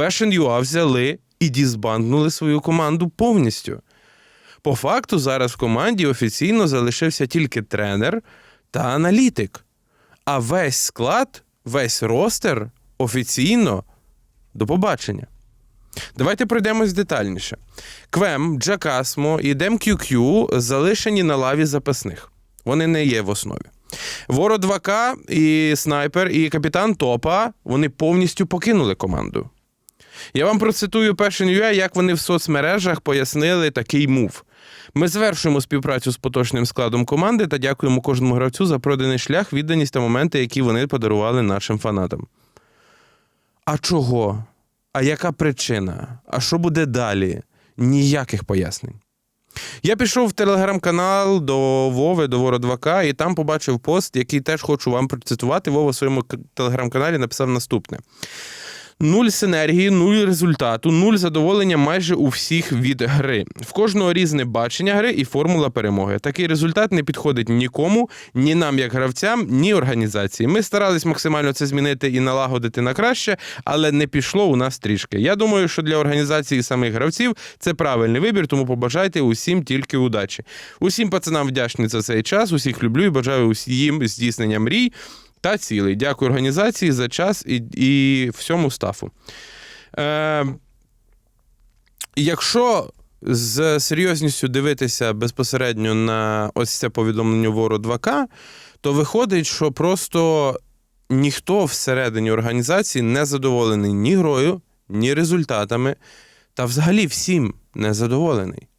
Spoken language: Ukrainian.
Passion.ua взяли і дізбанднули свою команду повністю. По факту, зараз в команді офіційно залишився тільки тренер та аналітик. А весь склад, весь ростер офіційно до побачення. Давайте пройдемось детальніше. Квем, Джакасмо і DemQQ залишені на лаві запасних. Вони не є в основі. Воро 2К і снайпер, і капітан Топа вони повністю покинули команду. Я вам процитую Passion.ua, як вони в соцмережах пояснили такий мув. Ми завершуємо співпрацю з поточним складом команди та дякуємо кожному гравцю за проданий шлях, відданість та моменти, які вони подарували нашим фанатам. А чого? А яка причина? А що буде далі? Ніяких пояснень. Я пішов в телеграм-канал до Вови, до Воро 2К, і там побачив пост, який теж хочу вам процитувати. Вова в своєму телеграм-каналі написав наступне: нуль синергії, нуль результату, нуль задоволення майже у всіх від гри. В кожного різне бачення гри і формула перемоги. Такий результат не підходить нікому, ні нам, як гравцям, ні організації. Ми старались максимально це змінити і налагодити на краще, але не пішло у нас трішки. Я думаю, що для організації самих гравців це правильний вибір, тому побажайте усім тільки удачі. Усім пацанам вдячний за цей час. Усіх люблю і бажаю усім здійснення мрій та цілей. Дякую організації за час і, і всьому стафу. Е, якщо з серйозністю дивитися безпосередньо на ось це повідомлення Вору 2К, то виходить, що просто ніхто всередині організації не задоволений ні грою, ні результатами, та взагалі всім не задоволений.